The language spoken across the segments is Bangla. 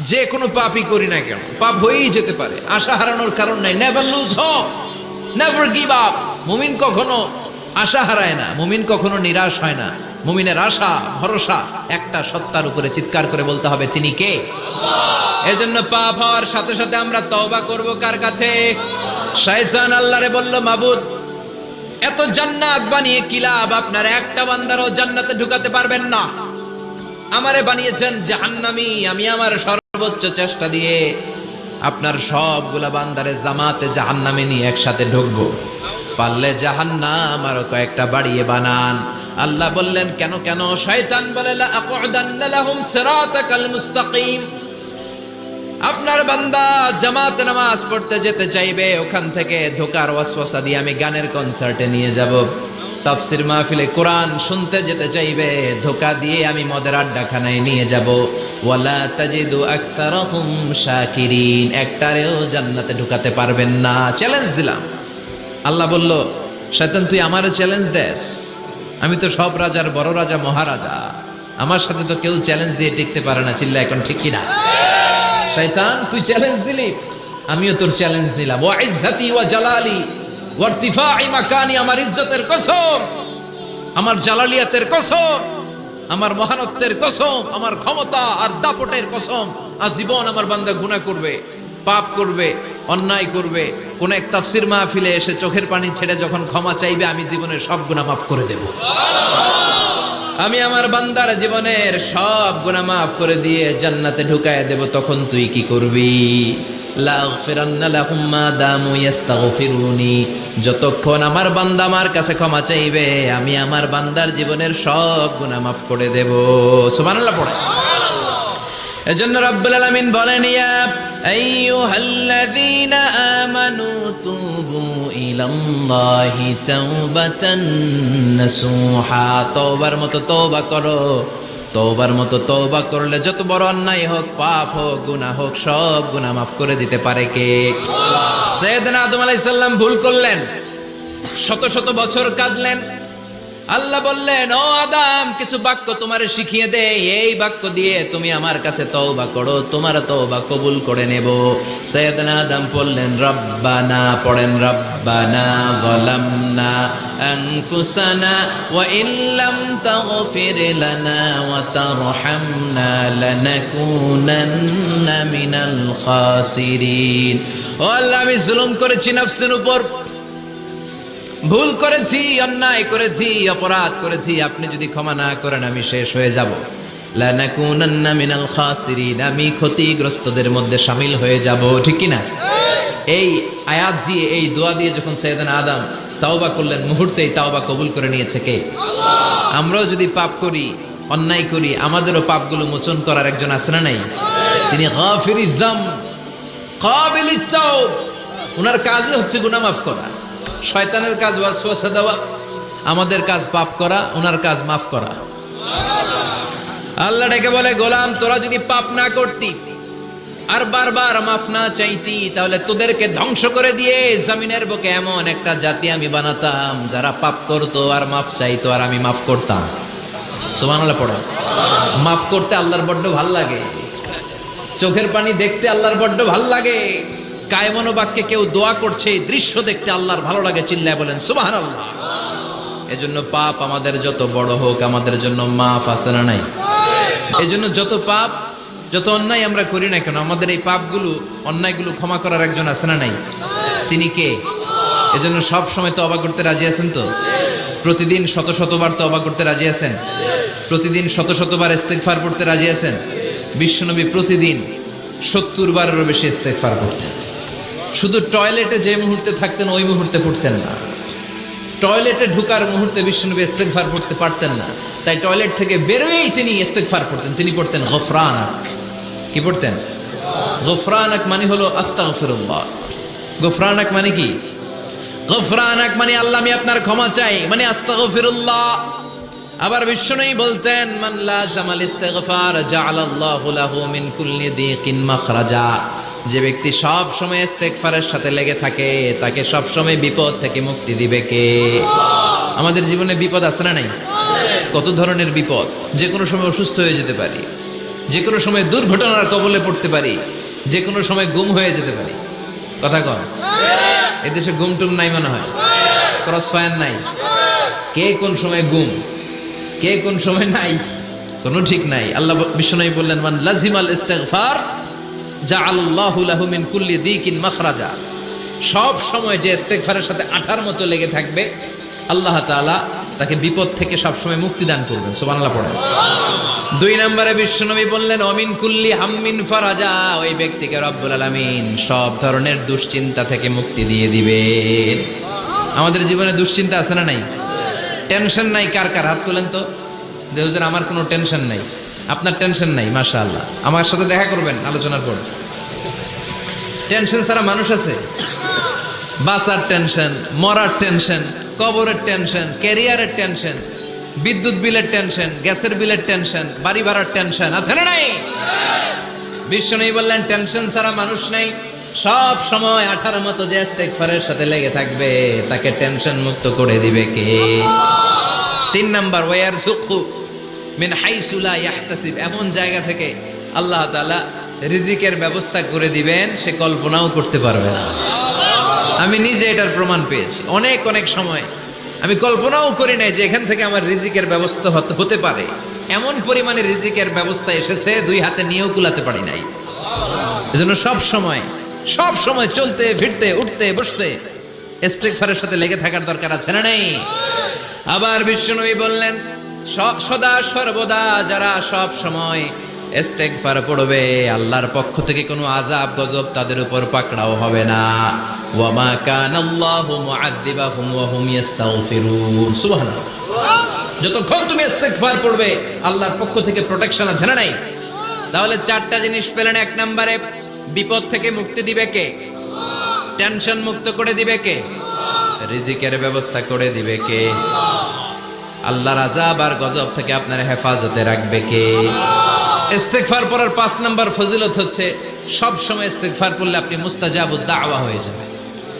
যে কোনো পাপই করি না কেন। পাপ হয়েই যেতে পারে। আশা হারানোর কারণ নাই। Never lose hope never give up মুমিন কখনো আশা হারায় না। মুমিন কখনো নিরাশ হয় না। মুমিনের আশা, ভরসা একটা সত্তার উপরে চিৎকার করে বলতে হবে, তিনি কে? এজন্য পাপ হওয়ার সাথে সাথে আমরা তওবা করব কার কাছে? শয়তান আল্লাহরে বলল, মাবুদ, এত জান্নাত বানিয়ে কি লাভ? আপনার একটা বান্দারও জান্নাতে ঢুকাতে পারবেন না। আমারে বানিয়েছেন জাহান্নামি। আমি আমার সর্বোচ্চ চেষ্টা দিয়ে আপনার সবগুলা বান্দারে জামাতে জাহান্নামে নিয়ে একসাথে ঢুকবো। পারলে জাহান্নাম আরও কয়েকটা বাড়িয়ে বানান। আল্লাহ বললেন, কেন কেন? শয়তান বলে আপনার বান্দা জামাতে নামাজ পড়তে যেতে চাইবে, ওখান থেকে ধোকার ওয়াসওয়াসা দিয়ে আমি গানের কনসার্টে নিয়ে যাব। তাফসির মাহফিলে কোরআন শুনতে যেতে চাইবে, ধোকা দিয়ে আমি মদের আড্ডাখানায় নিয়ে যাব। ওয়ালা তাজিদু আকসারহুম শাকিরিন, একটারেও জান্নাতে ঢুকাতে পারবেন না। চ্যালেঞ্জ দিলাম। আল্লাহ বলল, শয়তান, তুই আমারে চ্যালেঞ্জ দেস। আমি তো সব রাজার বড় রাজা, মহারাজা। আমার সাথে তো কেউ চ্যালেঞ্জ দিয়ে টিকতে পারে না চিল্লা এখন ঠিক না শয়তান, তুই চ্যালেঞ্জ দিলি? আমিও তোর চ্যালেঞ্জ দিলাম ওয়া ইজ্জতি ওয়া জালালি। আমার ইজ্জতের কসম, আমার জালালিয়াতের কসম, আমার মহানত্বের কসম, আমার ক্ষমতা আর দাপটের কসম আজীবন আমার বান্দা গুনাহ করবে, পাপ করবে, অন্যায় করবে। কোন এক তাফসির মাহফিলে এসে চোখের পানি ছেড়ে যখন ক্ষমা চাইবে, আমি জীবনের সব গুনাহ মাফ করে দেব। আমি আমার বান্দার জীবনের সব গুনাহ মাফ করে দিয়ে জান্নাতে ঢুকায় দেব, তখন তুই কি করবি? যতক্ষণ আমার বান্দা আমার কাছে ক্ষমা চাইবে, আমি আমার বান্দার জীবনের সব গুনাহ মাফ করে দেব। সুবহানাল্লাহ পড়ে। এজন্য রব্বুল আলামিন বলেন, ইয়া আইয়ুহাল্লাযীনা আমানু মতো তওবা করো। তওবার মতো তওবা করলে যত বড় অন্যায় হোক, পাপ হোক, গুনাহ হোক, সব গুনাহ মাফ করে দিতে পারে কে? সৈয়দনা আদম আলাইহিস সালাম ভুল করলেন। শত শত বছর কাঁদলেন। আল্লাহ বললেন, ও আদাম, কিছু বাক্য তোমারে শিখিয়ে দে এই বাক্য দিয়ে তুমি আমার কাছে তওবা করো, তোমার তওবা কবুল করে নেব। সৈয়দনা আদম বললেন, রব্বানা, পড়েন, রব্বানা গলামনা। ইল্লাম তাগফির লানা ওয়া তারহামনা লানাকুনান্না মিনাল খাসিরিন ও আল্লাহ, আমি জুলুম করেছি নফসের উপর। ভুল করেছি, অন্যায় করেছি, অপরাধ করেছি, আপনি যদি ক্ষমা না করেন, আমি শেষ হয়ে যাব। লানাকুনান্না মিনাল খাসিরিন, আমি ক্ষতিগ্রস্তদের মধ্যে শামিল হয়ে যাব, ঠিক কি না এই আয়াত দিয়ে, এই দোয়া দিয়ে যখন সৈয়দান আদম তাওবা করলেন, মুহূর্তেই তাওবা কবুল করে নিয়েছে কে? আমরাও যদি পাপ করি, অন্যায় করি, আমাদেরও পাপগুলো মোচন করার একজন না নাই? তিনি ওনার কাজই হচ্ছে গুনাহ মাফ করা। শয়তানের কাজ ওয়াসওয়াসা দেওয়া, আমাদের কাজ পাপ করা ওনার কাজ মাফ করা। আল্লাহ ডেকে বলে, গোলাম, তোরা যদি পাপ না করতি আর বারবার মাফ না চাইতি, তাহলে তোদেরকে ধ্বংস করে দিয়ে জমিনের বুকে এমন একটা জাতি আমি বানাতাম, যারা পাপ করতো আর মাফ চাইতো আর আমি মাফ করতাম। সুবহানাল্লাহ পড়ো। মাফ করতে আল্লাহর বড্ড ভালো লাগে। চোখের পানি দেখতে আল্লাহর বড্ড ভালো লাগে। কায়মনো বাক্যে কেউ দোয়া করছে দৃশ্য দেখতে আল্লাহর ভালো লাগে, চিল্লায় বলেন সুবাহান আল্লাহ এজন্য পাপ আমাদের যত বড় হোক, আমাদের জন্য মাফ আছে না নাই? এজন্য যত পাপ যত অন্যায় আমরা করি না কেন, আমাদের এই পাপগুলো, অন্যায়গুলো ক্ষমা করার একজন আছে না নাই? তিনি কে? এজন্য সব সময় তো অবাক করতে রাজি আছেন তো? প্রতিদিন শত শতবার তো অবাক করতে রাজি আছেন? প্রতিদিন শত শতবার ইস্তেগফার পড়তে রাজি আছেন? বিশ্বনবী প্রতিদিন সত্তর বারেরও বেশি ইস্তেগফার পড়তেন। শুধু টয়লেটে যে মুহূর্তে থাকতেন, ওই মুহূর্তে পড়তেন না। টয়লেটে ঢুকার মুহূর্তে বিষ্ণুনবী ইস্তেগফার পড়তে পারতেন না। তাই টয়লেট থেকে বেরোয়েই তিনি ইস্তেগফার পড়তেন তিনি পড়তেন গফরানাক কি পড়তেন? গফরানাক মানে হলো আস্তাগফিরুল্লাহ। গফরানাক মানে কি? গফরানাক মানে আল্লাহ, আমি আপনার ক্ষমা চাই মানে আস্তাগফিরুল্লাহ। আবার বিষ্ণুই বলতেন, মান লাজামাল ইস্তিগফার, জাআলাল্লাহু লাহু মিন কুল্লি দিকিন মাখরাজা। যে ব্যক্তি সব সময় ইস্তেগফারের সাথে লেগে থাকে, তাকে সব সময় বিপদ থেকে মুক্তি দিবে কে? আমাদের জীবনে বিপদ আছে না নাই? কত ধরনের বিপদ? যে কোনো সময় অসুস্থ হয়ে যেতে পারি। যে কোনো সময় দুর্ঘটনার কবলে পড়তে পারি, যে কোনো সময় গুম হয়ে যেতে পারি। কথা কন। এদেশে গুম টুম নাই মনে হয়। ক্রস ফায়ার নাই। কে কোন সময় গুম? কে কোন সময় নাই? কোনো ঠিক নাই। আল্লাহ বিশ্বনবী বললেন, মান লাজিম আল ইস্তেগফার যা আল্লাহ লাহু মিন কুল্লি দিকিন মাখরাজা। সব সময় যে ইস্তেগফারের সাথে আঠার মতো লেগে থাকবে, আল্লাহ তাআলা তাকে বিপদ থেকে সবসময় মুক্তি দান করবেন। সুবহানাল্লাহ পড়েন। দুই নম্বরে বিশ্বনবী বললেন, অমিন কুল্লি হাম্মিন ফারাজা। ওই ব্যক্তিকে রব্বুল আলামিন সব ধরনের দুশ্চিন্তা থেকে মুক্তি দিয়ে দিবে আমাদের জীবনে দুশ্চিন্তা আছে না নাই? টেনশন নাই, কার কার? হাত তোলেন তো। যে, হুজুর, আমার কোনো টেনশন নাই। আপনার টেনশন নাই মাশা আল্লাহ আমার সাথে দেখা করবেন আলোচনার পর। টেনশন ছাড়া মানুষ আছে। বাসার টেনশন, মরার টেনশন, কবরের টেনশন, ক্যারিয়ারের টেনশন বিদ্যুৎ বিলের টেনশন, গ্যাসের বিলের টেনশন, বাড়ি ভাড়ার টেনশন, আছে না নাই? বিশ্ব নেই বললেন, টেনশন ছাড়া মানুষ নেই। সব সময় আঠার মতো যে সাথে লেগে থাকবে, তাকে টেনশন মুক্ত করে দিবে কে? তিন নাম্বার, ওয়ার সুখু মিন হাইসুলা ইয়াহতাসিব। এমন জায়গা থেকে আল্লাহ তাআলা রিজিকের ব্যবস্থা করে দিবেন, সে কল্পনাও করতে পারবে না। আমি নিজে এটার প্রমাণ পেয়েছি। অনেক অনেক সময় আমি কল্পনাও করি নাই যে এখান থেকে আমার রিজিকের ব্যবস্থা হতে- পারে। এমন পরিমাণে রিজিকের ব্যবস্থা এসেছে, দুই হাতে নিয়েও কুলাতে পারি নাই। এজন্য সব সময় সব সময় চলতে, ফিরতে, উঠতে, বসতে ইস্তেগফারের সাথে লেগে থাকার দরকার আছে না নেই? আবার বিশ্বনবী বললেন সদা সর্বদা যারা সব সময় ইস্তেগফার পড়বে, আল্লাহর পক্ষ থেকে কোনো আজাব গজব তাদের উপর পাকড়াও হবে না। ওয়ামা কানাল্লাহু মুআযযিবাহুম ওয়া হুম ইস্তাগফিরুন সুবহানাল্লাহ। যতক্ষণ তুমি ইস্তেগফার পড়বে আল্লাহর পক্ষ থেকে প্রোটেকশন আছে নাই? তাহলে চারটা জিনিস পেলেন এক নম্বরে, বিপদ থেকে মুক্তি দিবে কে? টেনশন মুক্ত করে দিবে কে? রিজিকের ব্যবস্থা করে দিবে কে? আল্লাহর আজাব আর গজব থেকে আপনার হেফাজতে রাখবে কে? ইস্তেগফার পড়ার পাঁচ নাম্বার ফজিলত হচ্ছে সব সময় ইস্তেগফার পড়লে আপনি মুস্তাজাবুদ দাওয়া হয়ে যাবেন।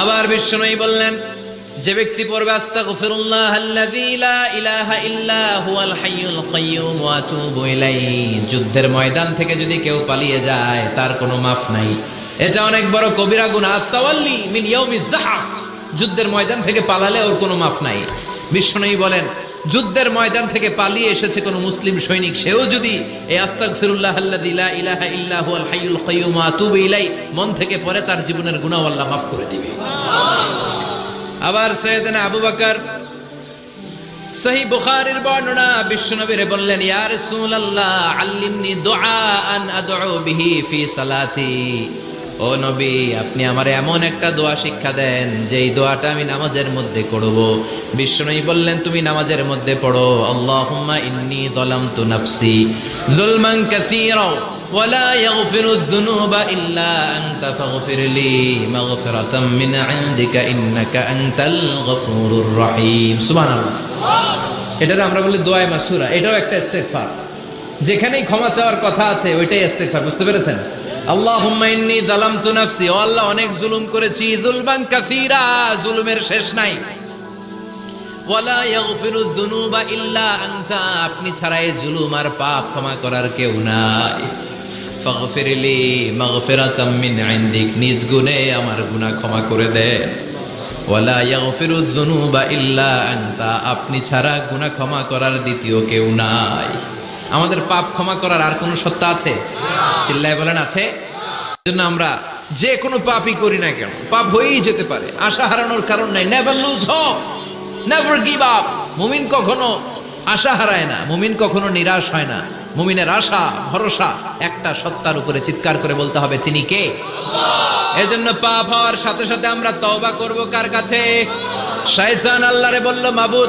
আবার বিষ্ণুই বললেন, যে ব্যক্তি পড়বে, আস্তাগফিরুল্লাহ আল্লাযী লা ইলাহা ইল্লা হুয়াল হাইয়ুল কাইয়্যুম ওয়া আতুবু ইলাইহি। যুদ্ধের ময়দান থেকে যদি কেউ পালিয়ে যায়, তার কোনো মাফ নাই। এটা অনেক বড় কবিরা গুনাহ আত-তাওয়াল্লি মিন ইয়াউমিজ জাহাফ। যুদ্ধের ময়দান থেকে পালালে ওর কোনো মাফ নাই। বিষ্ণুই বলেন যুদ্ধের ময়দান থেকে পালিয়ে এসেছে কোনো মুসলিম সৈনিক। সেও যদি আল্লাযী লা ইলাহা ইল্লা হুয়াল হাইয়ুল কাইয়্যুম ওয়া আতুবু মন থেকে পড়ে তার জীবনের গুনাহ আল্লাহ মাফ করে দিবে। আবার সৈয়দনা আবু বকর সহি বুখারীর বর্ণনা বিশ্বনবীরে বললেন, ইয়া রাসূলুল্লাহ, আল্লিমনি দুআআন আদউ বিহি ফি সালাতি। ও নবী আপনি আমার এমন একটা দোয়া শিক্ষা দেন যেই দোয়াটা আমি নামাজের মধ্যে করব বিশ্বনবী বললেন তুমি নামাজের মধ্যে পড়ো আল্লাহুম্মা ইন্নী যালামতু নাফসি যুলমান কাসীরা ولا يغفر الذنوب إلا أنت فاغفر لي مغفرة من عندك إنك أنت الغفور الرحيم سبحان الله এটার আমরা বলি দোয়ায় মাসুরা এটাও একটা ইস্তেগফার যেখানেই ক্ষমা চাওয়ার কথা আছে ওইটাই ইস্তেগফার বুঝতে পেরেছেন নাফসি। ও আল্লাহ, অনেক জুলুম করেছি। জুলবান কাসীরা, জুলুমের শেষ নাই। আপনি ছাড়া জুলুম আর পাপ ক্ষমা করার কেউ নাই। নিজ গুণে আমার গুনাহ ক্ষমা করে ইল্লা আনতা। আপনি ছাড়া গুনাহ ক্ষমা করার দ্বিতীয় কেউ নাই। আমাদের পাপ ক্ষমা করার আর কোনো সত্তা আছে? চিল্লায় বলেন, আছে। জন্য আমরা যে কোনো পাপই করি না কেন? পাপ হয়েই যেতে পারে। আশা হারানোর কারণ নাই। Never lose hope never give up মুমিন কখনো আশা হারায় না। মুমিন কখনো নিরাশ হয় না। মুমিনের আশা, ভরসা একটা সত্তার উপরে চিৎকার করে বলতে হবে, তিনি কে? এজন্য পাপ হওয়ার সাথে সাথে আমরা তওবা করব কার কাছে? শয়তান আল্লাহরে বলল, মাবুদ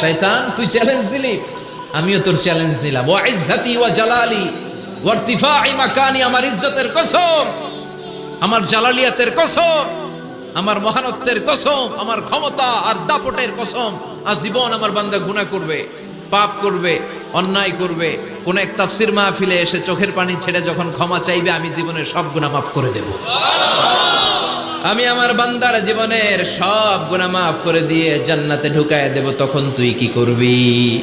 শয়তান, তুই চ্যালেঞ্জ দিলি। আমিও তোর চ্যালেঞ্জ দিলাম ওয়া ইজ্জতি ওয়া জালালি, ওয়া ইরতিফাই মাকানি, আমার ইজ্জতের কসম, আমার জালালিয়াতের কসম, আমার মহানত্বের কসম, আমার ক্ষমতা আর দাপটের কসম। আজীবন আমার বান্দা গুনাহ করবে, পাপ করবে, অন্যায় করবে। কোন এক তাফসির মাহফিলে এসে চোখের পানি ছেড়ে যখন ক্ষমা চাইবে, আমি জীবনের সব গুনাহ মাফ করে দেব। আমি আমার বান্দার জীবনের সব গুনাহ মাফ করে দিয়ে জান্নাতে ঢুকায় দেব তখন তুই কি করবি?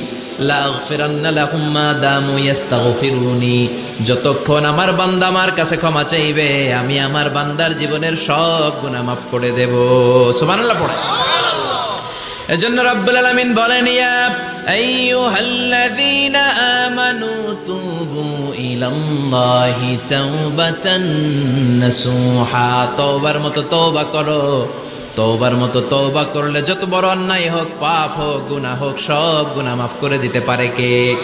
যতক্ষণ আমার বান্দা আমার কাছে ক্ষমা চাইবে আমি আমার বান্দার জীবনের সব গুনাহ মাফ করে দেব। সুবহানাল্লাহ পড়ে। এজন্য রব্বুল আলামিন বলেন ইয়া আইয়ুহাল্লাযীনা আমানু তুবু الله توبة نسوحا তওবার মতো তওবা করো। তওবার মতো তওবা করলে যত বড় অন্যায় হোক পাপ হোক গুনাহ হোক সব গুনাহ মাফ করে দিতে পারে কে?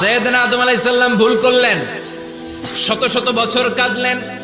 সৈয়দনা আদম আলাইহিস সালাম ভুল করলেন। শত শত বছর কাঁদলেন।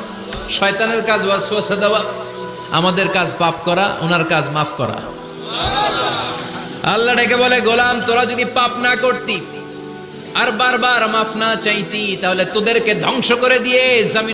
শয়তানের কাজ ওয়াসওয়াসা দেওয়া, আমাদের কাজ পাপ করা, ওনার কাজ মাফ করা। আল্লাহ ডেকে বলে, গোলাম, তোরা যদি পাপ না করতি আর বারবার মাফ না চাইতি, তাহলে তোদেরকে ধ্বংস করে দিয়ে জামিন